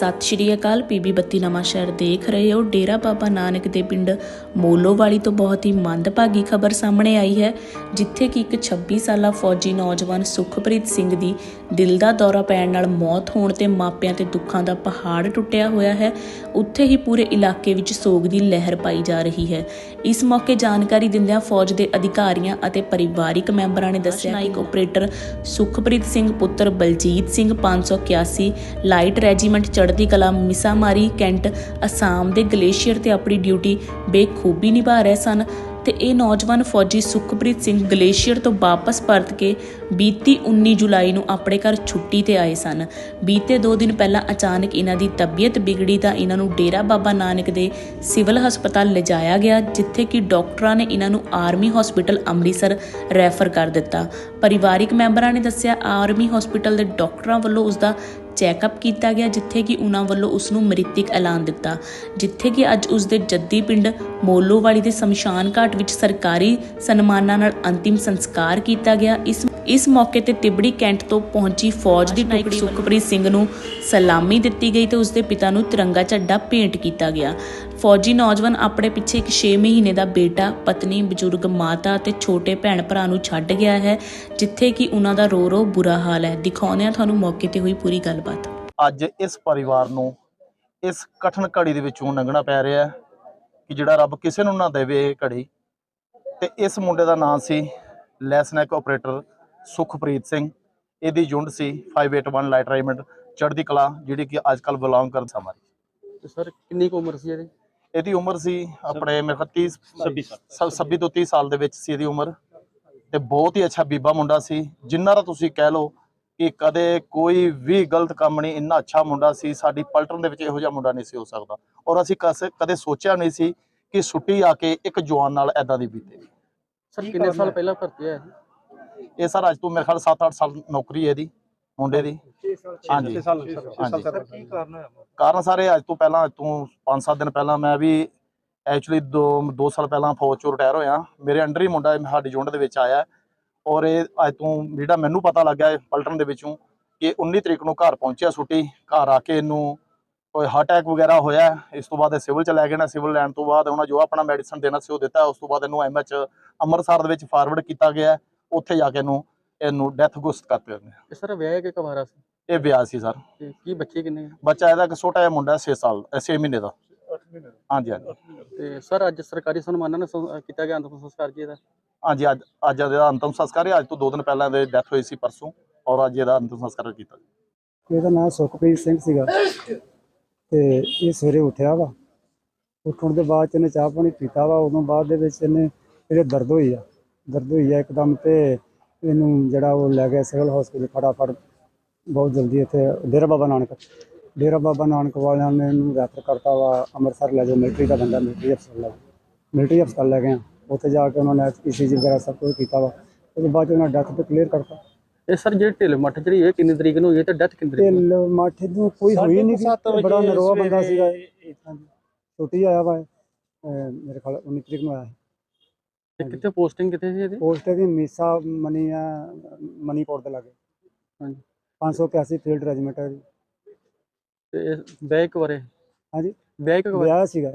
ਸਤਿ ਸ਼੍ਰੀ ਅਕਾਲ। ਪੀਬੀ ਬੱਤੀ ਨਵਾਂ ਸ਼ਹਿਰ ਦੇਖ ਰਹੇ ਹੋ। ਡੇਰਾ ਬਾਬਾ ਨਾਨਕ ਦੇ ਪਿੰਡ ਮੋਲੋਵਾਲੀ ਤੋਂ ਬਹੁਤ ਹੀ ਮੰਦਭਾਗੀ ਖਬਰ ਸਾਹਮਣੇ ਆਈ ਹੈ, ਜਿੱਥੇ ਕਿ ਇੱਕ 26 ਸਾਲਾ ਫੌਜੀ ਨੌਜਵਾਨ ਸੁਖਪ੍ਰੀਤ ਸਿੰਘ ਦੀ ਦਿਲ ਦਾ ਦੌਰਾ ਪੈਣ ਨਾਲ ਮੌਤ ਹੋਣ ਤੇ ਮਾਪਿਆਂ ਤੇ ਦੁੱਖਾਂ ਦਾ ਪਹਾੜ ਟੁੱਟਿਆ ਹੋਇਆ ਹੈ। ਉੱਥੇ ਹੀ ਪੂਰੇ ਇਲਾਕੇ ਵਿੱਚ ਸੋਗ ਦੀ ਲਹਿਰ ਪਾਈ ਜਾ ਰਹੀ ਹੈ। ਇਸ ਮੌਕੇ ਜਾਣਕਾਰੀ ਦਿੰਦਿਆਂ ਫੌਜ ਦੇ ਅਧਿਕਾਰੀਆਂ ਅਤੇ ਪਰਿਵਾਰਿਕ ਮੈਂਬਰਾਂ ਨੇ ਦੱਸਿਆ ਕਿ ਆਪਰੇਟਰ ਸੁਖਪ੍ਰੀਤ ਸਿੰਘ ਪੁੱਤਰ ਬਲਜੀਤ ਸਿੰਘ 581 ਲਾਈਟ ਰੈਜੀਮੈਂਟ ਚੜ ਚੜ੍ਹਦੀ ਕਲਾ, ਮਿਸਾਮਾਰੀ, ਕੈਂਟ, ਅਸਾਮ ਦੇ ਗਲੇਸ਼ੀਅਰ ਤੇ ਆਪਣੀ ਡਿਊਟੀ ਬੇਖੂਬੀ ਨਿਭਾ ਰਹੇ ਸਨ ਤੇ ਇਹ ਨੌਜਵਾਨ ਫੌਜੀ ਸੁਖਪ੍ਰੀਤ ਸਿੰਘ ਗਲੇਸ਼ੀਅਰ ਤੋਂ ਵਾਪਸ ਪਰਤ ਕੇ ਬੀਤੀ 19 ਜੁਲਾਈ ਨੂੰ ਆਪਣੇ ਘਰ ਛੁੱਟੀ ਤੇ ਆਏ ਸਨ। ਬੀਤੇ 2 ਦਿਨ ਪਹਿਲਾਂ ਅਚਾਨਕ ਇਹਨਾਂ ਦੀ ਤਬੀਅਤ ਵਿਗੜੀ ਤਾਂ ਇਹਨਾਂ ਨੂੰ ਡੇਰਾ ਬਾਬਾ ਨਾਨਕ ਦੇ ਸਿਵਲ ਹਸਪਤਾਲ ਲਿਜਾਇਆ ਗਿਆ, ਜਿੱਥੇ ਕਿ ਡਾਕਟਰਾਂ ਨੇ ਇਹਨਾਂ ਨੂੰ ਆਰਮੀ ਹਸਪੀਟਲ ਅੰਮ੍ਰਿਤਸਰ ਰੈਫਰ ਕਰ ਦਿੱਤਾ। ਪਰਿਵਾਰਿਕ ਮੈਂਬਰਾਂ ਨੇ ਦੱਸਿਆ, ਆਰਮੀ ਹਸਪੀਟਲ ਦੇ ਡਾਕਟਰਾਂ ਵੱਲੋਂ ਉਸ ਦਾ ਚੈੱਕਅਪ ਕੀਤਾ ਗਿਆ, ਜਿੱਥੇ ਕਿ ਉਹਨਾਂ ਵੱਲੋਂ ਉਸ ਨੂੰ ਮ੍ਰਿਤਕ ਐਲਾਨ ਦਿੱਤਾ। ਜਿੱਥੇ ਕਿ ਅੱਜ ਉਸ ਦੇ ਜੱਦੀ ਪਿੰਡ ਮੋਲੋਵਾਲੀ ਦੇ ਸ਼ਮਸ਼ਾਨ ਘਾਟ ਵਿੱਚ ਸਰਕਾਰੀ ਸਨਮਾਨਾਂ ਨਾਲ ਅੰਤਿਮ ਸੰਸਕਾਰ ਕੀਤਾ ਗਿਆ। ਇਸ ਇਸ ਮੌਕੇ ਤੇ ਤਿਬੜੀ ਕੈਂਟ ਤੋਂ ਪਹੁੰਚੀ ਫੌਜ ਦੀ ਟੁਕੜੀ ਸੁਖਪ੍ਰੀਤ ਸਿੰਘ ਨੂੰ ਸਲਾਮੀ ਦਿੱਤੀ ਗਈ ਤੇ ਉਸ ਦੇ ਪਿਤਾ ਨੂੰ ਤਿਰੰਗਾ ਝੰਡਾ ਭੇਂਟ ਕੀਤਾ ਗਿਆ। ਫੌਜੀ ਨੌਜਵਾਨ ਆਪਣੇ ਪਿੱਛੇ ਇੱਕ 6 ਮਹੀਨੇ ਦਾ ਬੇਟਾ ਪਤਨੀ ਬਜ਼ੁਰਗ ਮਾਤਾ ਅਤੇ ਛੋਟੇ ਭੈਣ ਭਰਾ ਨੂੰ ਛੱਡ ਗਿਆ ਹੈ ਜਿੱਥੇ ਕਿ ਉਹਨਾਂ ਦਾ ਰੋ ਰੋ ਬੁਰਾ ਹਾਲ ਹੈ। ਦਿਖਾਉਂਦੇ ਹਾਂ ਤੁਹਾਨੂੰ ਮੌਕੇ ਤੇ ਹੋਈ ਪੂਰੀ ਗੱਲਬਾਤ। ਅੱਜ ਇਸ ਪਰਿਵਾਰ ਨੂੰ ਇਸ ਕਠਨ ਘੜੀ ਦੇ ਵਿੱਚੋਂ ਲੰਘਣਾ ਪੈ ਰਿਹਾ ਹੈ ਕਿ ਜਿਹੜਾ ਰੱਬ ਕਿਸੇ ਨੂੰ ਨਾ ਦੇਵੇ ਇਹ ਘੜੀ। ਤੇ ਇਸ ਮੁੰਡੇ ਦਾ ਨਾਮ ਸੀ ਲੈਸਨੈਕ ਆਪਰੇਟਰ ਸੁਖਪ੍ਰੀਤ ਸਿੰਘ। ਇਹਦੀ ਯੂਨਿਟ ਸੀ 581 ਲਾਈਟ ਰੇਜਮੈਂਟ ਚੜ੍ਹਦੀ ਕਲਾ ਜਿਹੜੀ ਕਿ ਅੱਜ ਕੱਲ ਬਿਲੋਂਗ ਕਰਨ ਸਮਾਰੀ ਤੇ ਸਰ ਕਿੰਨੀ ਕੁ ਉਮਰ ਸੀ ਇਹਦੀ? ਇਹਦੀ ਉਮਰ ਸੀ ਆਪਣੇ ਮੇਰੇ ਖਿਆਲ 30 26 ਤੋਂ 30 ਸਾਲ ਦੇ ਵਿੱਚ ਸੀ ਇਹਦੀ ਉਮਰ। ਤੇ ਬਹੁਤ ਹੀ ਅੱਛਾ ਬੀਬਾ ਮੁੰਡਾ ਸੀ। ਜਿੰਨਾ ਦਾ ਤੁਸੀਂ ਕਹਿ ਲਓ ਕਿ ਕਦੇ ਕੋਈ ਵੀ ਗਲਤ ਕੰਮ ਨਹੀਂ ਇੰਨਾ ਅੱਛਾ ਮੁੰਡਾ ਸੀ। ਸਾਡੀ ਪਲਟਨ ਦੇ ਵਿੱਚ ਇਹੋ ਜਿਹਾ ਮੁੰਡਾ ਨਹੀਂ ਸੀ ਹੋ ਸਕਦਾ। ਔਰ ਅਸੀਂ ਕਦੇ ਸੋਚਿਆ ਨਹੀਂ ਸੀ ਕਿ ਛੁੱਟੀ ਆ ਕੇ ਇੱਕ ਜਵਾਨ ਨਾਲ ਐਦਾਂ ਦੀ ਬੀਤੇ। ਸਰ ਕਿੰਨੇ ਸਾਲ ਪਹਿਲਾਂ ਭਰਤੀ ਹੋਇਆ ਸੀ ਇਹ ਸਰ ਅੱਜ ਤੋਂ ਮੇਰੇ ਖਿਆਲ 7-8 ਸਾਲ ਨੌਕਰੀ ਹੈ ਇਹਦੀ ਮੁੰਡੇ ਦੀ। ਹਾਂਜੀ। ਹਾਂਜੀ। ਕਾਰਨ ਸਾਰੇ ਅੱਜ ਤੋਂ ਪਹਿਲਾਂ ਅੱਜ ਤੋਂ 5-7 ਦਿਨ ਪਹਿਲਾਂ ਮੈਂ ਵੀ ਐਕਚੁਅਲੀ 2 2 ਸਾਲ ਪਹਿਲਾਂ ਫੌਜ ਚੋਂ ਰਿਟਾਇਰ ਹੋਇਆ। ਮੇਰੇ ਅੰਡਰ ਹੀ ਮੁੰਡਾ ਸਾਡੀ ਯੂਨਿਟ ਦੇ ਵਿੱਚ ਆਇਆ ਔਰ ਇਹ ਅੱਜ ਤੋਂ ਜਿਹੜਾ ਮੈਨੂੰ ਪਤਾ ਲੱਗਿਆ ਪਲਟਨ ਦੇ ਵਿੱਚੋਂ ਕਿ 19 ਤਰੀਕ ਨੂੰ ਘਰ ਪਹੁੰਚਿਆ ਛੁੱਟੀ ਘਰ ਆ ਕੇ ਇਹਨੂੰ ਕੋਈ ਹਾਰਟ ਅਟੈਕ ਵਗੈਰਾ ਹੋਇਆ ਇਸ ਤੋਂ ਬਾਅਦ ਸਿਵਲ ਚ ਲੈ ਗਏ ਨਾ ਸਿਵਲ ਲੈਣ ਤੋਂ ਬਾਅਦ ਉਹਨਾਂ ਜੋ ਆਪਣਾ ਮੈਡੀਸਨ ਦੇਣਾ ਸੀ ਉਹ ਦਿੱਤਾ ਉਸ ਤੋਂ ਬਾਅਦ ਇਹਨੂੰ ਐਮਐਚ ਅੰਮ੍ਰਿਤਸਰ ਦੇ ਵਿੱਚ ਫਾਰਵਰਡ ਕੀਤਾ ਗਿਆ ਉੱਥੇ ਜਾ ਕੇ ਇਹਨੂੰ ਇਹਨੂੰ ਡੈਥ ਗੁਸਤ ਕਰਤੇ ਉਹਨੇ ਤੇ ਸਰ ਵਿਆਹ ਕੇ ਕਵਾਰਾ ਸੀ? ਇਹ ਵਿਆਹ ਸੀ ਸਰ। ਤੇ ਕੀ ਬੱਚੇ ਕਿੰਨੇ ਆ? ਬੱਚਾ ਇਹਦਾ ਇੱਕ ਛੋਟਾ ਜਿਹਾ ਮੁੰਡਾ 6 ਸਾਲ 6 ਮਹੀਨੇ ਦਾ। 8 ਮਹੀਨੇ ਹਾਂਜੀ ਹਾਂਜੀ। ਤੇ ਸਰ ਅੱਜ ਸਰਕਾਰੀ ਸਨਮਾਨਾਂ ਨਾਲ ਸੰ- ਕੀਤਾ ਗਿਆ ਅੰਤਿਮ ਸੰਸਕਾਰ ਜੀ ਇਹਦਾ? ਹਾਂਜੀ ਅੱਜ ਅੱਜ ਇਹਦਾ ਅੰਤਮ ਸੰਸਕਾਰ ਹੈ। ਅੱਜ ਤੋਂ 2 ਦਿਨ ਪਹਿਲਾਂ ਇਹਦੀ ਡੈਥ ਹੋਈ ਸੀ ਪਰਸੋਂ ਔਰ ਅੱਜ ਇਹਦਾ ਅੰਤਮ ਸੰਸਕਾਰ ਕੀਤਾ। ਇਹਦਾ ਨਾਮ ਸੁਖਪ੍ਰੀਤ ਸਿੰਘ ਸੀਗਾ। ਤੇ ਇਹ ਸਵੇਰੇ ਉੱਠਿਆ ਵਾ। ਉੱਠਣ ਦੇ ਬਾਅਦ 'ਚ ਇਹਨੇ ਚਾਹ ਪਾਣੀ ਪੀਤਾ ਵਾ। ਉਦੋਂ ਬਾਅਦ ਦੇ ਵਿੱਚ ਇਹਨੇ ਇਹਦੇ ਦਰਦ ਹੋਈ ਆ। ਦਰਦ ਹੋਈ ਆ ਇੱਕਦਮ ਤੇ ਇਹਨੂੰ ਜਿਹੜਾ ਉਹ ਲੈ ਗਿਆ ਸਿਵਲ ਹਸਪੀਟਲ ਫਟਾਫਟ। ਬਹੁਤ ਜਲਦੀ ਇੱਥੇ ਡੇਰਾ ਬਾਬਾ ਨਾਨਕ ਡੇਰਾ ਬਾਬਾ ਨਾਨਕ ਵਾਲਿਆਂ ਨੇ ਇਹਨੂੰ ਰੈਫਰ ਕਰਤਾ ਵਾ ਅੰਮ੍ਰਿਤਸਰ ਲੈ ਜਾਓ ਮਿਲਟਰੀ ਦਾ ਬੰਦਾ ਮਿਲਟਰੀ ਹਸਪਤਾਲ ਲੈ ਮਿਲਟਰੀ ਹਸਪਤਾਲ ਲੈ ਗਏ ਉੱਥੇ ਜਾ ਕੇ ਉਹਨਾਂ ਨੇ ਈਸੀਜੀ ਵਗੈਰਾ ਸਭ ਕੁਝ ਕੀਤਾ ਵਾ। ਉਹਦੇ ਬਾਅਦ 'ਚ ਉਹਨਾਂ ਡੈਥ ਤੇ ਕਲੀਅਰ ਕਰਤਾ। ਇਹ ਸਰ ਜਿਹੜੀ ਢਿੱਲ ਮੱਠ ਜਿਹੜੀ ਇਹ ਕਿੰਨੀ ਤਰੀਕ ਨੂੰ ਹੋਈ ਹੈ ਤੇ ਡੈਥ ਕਿੰਨੀ ਤਰੀਕ ਢਿੱਲ ਮਾਠੇ ਨੂੰ ਕੋਈ ਹੋਈ ਨਹੀਂ ਸੀ। ਬੜਾ ਨਰੋਆ ਬੰਦਾ ਸੀਗਾ ਇਹ। ਹਾਂਜੀ ਛੁੱਟੀ ਆਇਆ ਵਾ ਮੇਰੇ ਖਿਆਲ 19 ਤਰੀਕ ਨੂੰ ਆਇਆ ਸੀ। ਤੇ ਕਿੱਥੇ ਪੋਸਟਿੰਗ ਕਿੱਥੇ ਸੀ ਇਹਦੀ? ਪੋਸਟ ਦੀ ਮੀਸਾ ਮਨੀ ਆ ਮਨੀਪੁਰ ਦੇ ਲਾਗੇ। ਹਾਂਜੀ। 581 ਫੀਲਡ ਰੈਜੀਮੈਂਟ ਹੈ ਜੀ। ਤੇ ਵਿਆਹ ਕਵਾਰੇ ਹਾਂਜੀ। ਵਿਆਹ ਕਵਾਰੇ ਵਿਆਹ ਸੀਗਾ।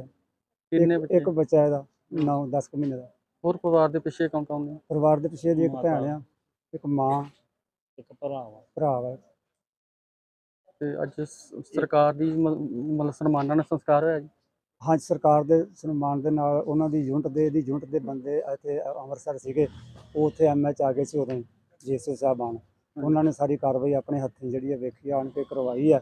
ਕਿੰਨੇ ਬੱਚੇ ਇੱਕ ਬੱਚਾ ਇਹਦਾ 9 10 ਕੁ ਮਹੀਨੇ ਦਾ। ਹੋਰ ਪਰਿਵਾਰ ਦੇ ਪਿੱਛੇ ਕੌਣ ਕੌਣ ਨੇ? ਪਰਿਵਾਰ ਦੇ ਪਿੱਛੇ ਦੀ ਇੱਕ ਭੈਣ ਆ ਇੱਕ ਮਾਂ ਇੱਕ ਭਰਾ ਵਾ। ਭਰਾ ਵਾ। ਤੇ ਅੱਜ ਸਰਕਾਰ ਦੀ ਮਤਲਬ ਸਨਮਾਨਾਂ ਨਾਲ ਸੰਸਕਾਰ ਹੋਇਆ ਜੀ? ਹਾਂ ਸਰਕਾਰ ਦੇ ਸਨਮਾਨ ਦੇ ਨਾਲ ਉਹਨਾਂ ਦੀ ਯੂਨਿਟ ਦੇ ਦੀ ਯੂਨਿਟ ਦੇ ਬੰਦੇ ਇੱਥੇ ਅੰਮ੍ਰਿਤਸਰ ਸੀਗੇ। ਉਹ ਉੱਥੇ ਐਮਐਚ ਆ ਗਏ ਸੀ ਉਦੋਂ, ਜੀਸੀ ਸਾਹਿਬਾਨ। ਉਹਨਾਂ ਨੇ ਸਾਰੀ ਕਾਰਵਾਈ ਆਪਣੇ ਹੱਥੀਂ ਜਿਹੜੀ ਹੈ ਵੇਖੀ, ਆਣ ਕੇ ਕਰਵਾਈ ਹੈ।